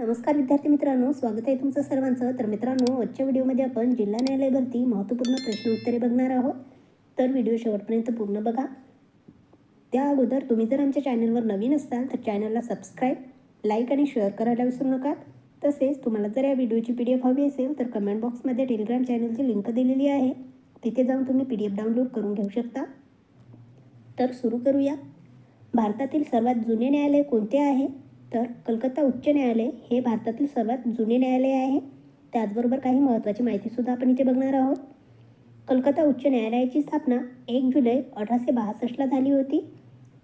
नमस्कार विद्यार्थी मित्रांनो स्वागत आहे तुमचं सर्वांचं. तर मित्रांनो आजच्या व्हिडिओमध्ये आपण जिल्हा न्यायालय भरती महत्त्वपूर्ण प्रश्न उत्तरे बघणार आहोत. तर व्हिडिओ शेवटपर्यंत पूर्ण बघा. त्या अगोदर तुम्ही जर आमच्या चॅनलवर नवीन असाल तर चॅनलला सबस्क्राईब लाईक आणि शेअर करायला विसरू नका. तसेच तुम्हाला जर या व्हिडिओची पी डी एफ हवी असेल तर कमेंट बॉक्समध्ये टेलिग्राम चॅनलची लिंक दिलेली आहे. तिथे जाऊन तुम्ही पी डी एफ डाउनलोड करून घेऊ शकता. तर सुरू करूया. भारतातील सर्वात जुने न्यायालय कोणते आहे? तर कलकत्ता उच्च न्यायालय हे भारतातील सर्वात जुने न्यायालय आहे. त्याचबरोबर काही महत्त्वाची माहितीसुद्धा आपण इथे बघणार आहोत. कलकत्ता उच्च न्यायालयाची स्थापना एक जुलै अठराशे बासष्टला झाली होती.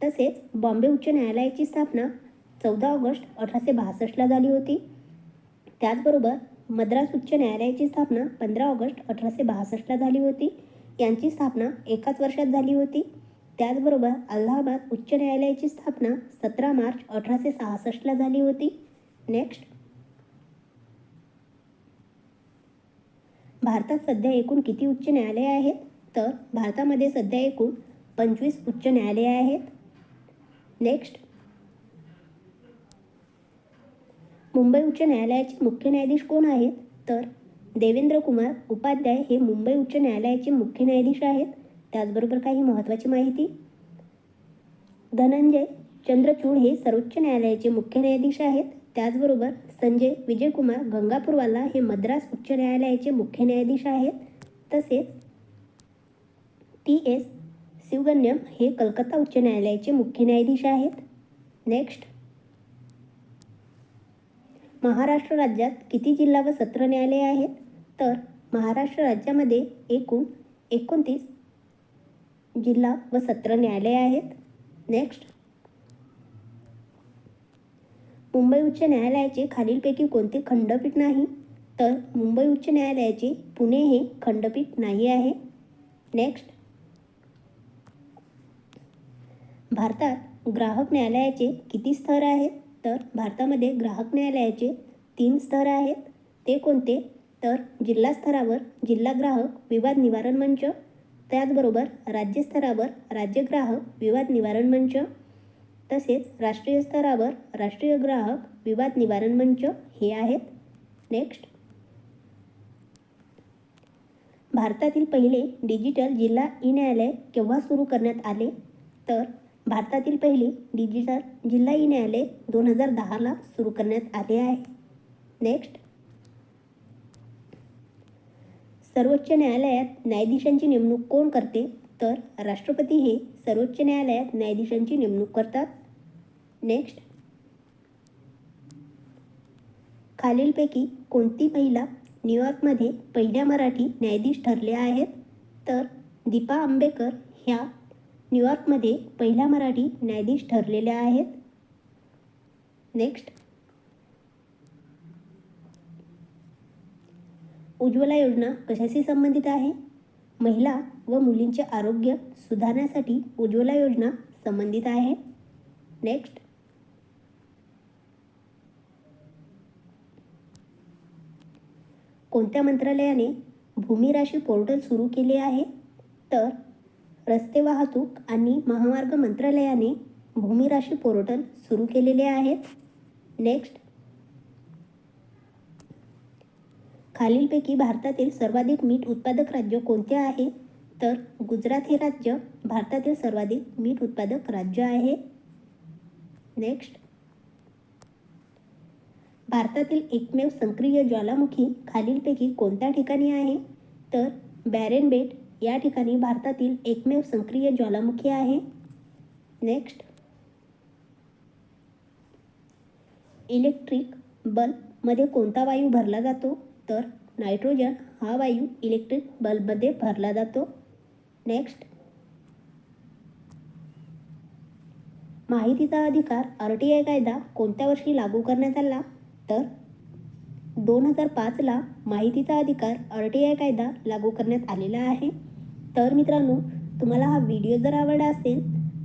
तसेच बॉम्बे उच्च न्यायालयाची स्थापना चौदा ऑगस्ट अठराशे बासष्टला झाली होती. त्याचबरोबर मद्रास उच्च न्यायालयाची स्थापना पंधरा ऑगस्ट अठराशे बासष्टला झाली होती. यांची स्थापना एकाच वर्षात झाली होती. त्याचबरोबर अलाहाबाद उच्च न्यायालयाची स्थापना सतरा मार्च अठराशे सहासष्टला झाली होती. नेक्स्ट भारतात सध्या एकूण किती उच्च न्यायालये आहेत? तर भारतामध्ये सध्या एकूण पंचवीस उच्च न्यायालये आहेत. नेक्स्ट मुंबई उच्च न्यायालयाचे मुख्य न्यायाधीश कोण आहेत? तर देवेंद्र कुमार उपाध्याय हे मुंबई उच्च न्यायालयाचे मुख्य न्यायाधीश आहेत. त्याचबरोबर काही महत्त्वाची माहिती? धनंजय चंद्रचूड हे सर्वोच्च न्यायालयाचे मुख्य न्यायाधीश आहेत. त्याचबरोबर संजय विजयकुमार गंगापूरवाला हे मद्रास उच्च न्यायालयाचे मुख्य न्यायाधीश आहेत. तसेच टी एस शिवगन्यम हे कलकत्ता उच्च न्यायालयाचे मुख्य न्यायाधीश आहेत. नेक्स्ट. महाराष्ट्र राज्यात किती जिल्हा व सत्र न्यायालये आहेत? तर महाराष्ट्र राज्यामध्ये एकूण एकोणतीस जिल्हा व सत्र न्यायालय आहेत. नेक्स्ट मुंबई उच्च न्यायालयाचे खालीलपैकी कोणते खंडपीठ नाही तर मुंबई उच्च न्यायालयाचे पुणे हे खंडपीठ नाही आहे. नेक्स्ट भारतात ग्राहक न्यायालयाचे किती स्तर आहेत? तर भारतामध्ये ग्राहक न्यायालयाचे तीन स्तर आहेत. ते कोणते? तर जिल्हा स्तरावर जिल्हा ग्राहक विवाद निवारण मंच त्याचबरोबर राज्यस्तरावर राज्य ग्राहक विवाद निवारण मंच तसेच राष्ट्रीय स्तरावर राष्ट्रीय ग्राहक विवाद निवारण मंच हे आहेत. नेक्स्ट भारतातील पहिले डिजिटल जिल्हा ई न्यायालय केव्हा सुरू करण्यात आले? तर भारतातील पहिले डिजिटल जिल्हा ई न्यायालय दोन हजार दहाला सुरू करण्यात आले आहे. नेक्स्ट सर्वोच्च न्यायालयात न्यायाधीशांची नेमणूक कोण करते? तर राष्ट्रपती हे सर्वोच्च न्यायालयात न्यायाधीशांची नेमणूक करतात. नेक्स्ट खालीलपैकी कोणती महिला न्यूयॉर्कमध्ये पहिल्या मराठी न्यायाधीश ठरल्या आहेत? तर दीपा आंबेकर ह्या न्यूयॉर्कमध्ये पहिल्या मराठी न्यायाधीश ठरलेल्या आहेत. नेक्स्ट उज्ज्वला योजना कशाशी संबंधित आहे? महिला व मुलींचे आरोग्य सुधारण्यासाठी उज्ज्वला योजना संबंधित आहे. नेक्स्ट. कोणत्या मंत्रालयाने भूमी राशी पोर्टल सुरू केले आहे? तर रस्ते वाहतूक आणि महामार्ग मंत्रालयाने भूमी राशी पोर्टल सुरू केलेले आहेत. नेक्स्ट. खालीलपैकी भारतातील सर्वाधिक मीठ उत्पादक राज्य कोणते आहे? तर गुजरात हे राज्य भारतातील सर्वाधिक मीठ उत्पादक राज्य आहे. नेक्स्ट भारतातील एकमेव सक्रिय ज्वालामुखी खालीलपैकी कोणत्या ठिकाणी आहे? तर बॅरेन बेट या ठिकाणी भारतातील एकमेव सक्रिय ज्वालामुखी आहे. नेक्स्ट इलेक्ट्रिक बल्बमध्ये कोणता वायू भरला जातो? तर नायट्रोजन हा वायू इलेक्ट्रिक बल्बमध्ये भरला जातो. नेक्स्ट माहितीचा अधिकार आर टी आय कायदा कोणत्या वर्षी लागू करण्यात आला? तर दोन हजार पाचला माहितीचा अधिकार आर टी आय कायदा लागू करण्यात आलेला आहे. तर मित्रांनो तुम्हाला हा व्हिडिओ जर आवडला असेल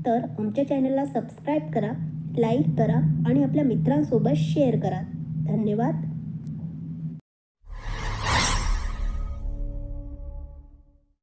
तर आमच्या चॅनलला सबस्क्राईब करा लाईक करा आणि आपल्या मित्रांसोबत शेअर करा. धन्यवाद.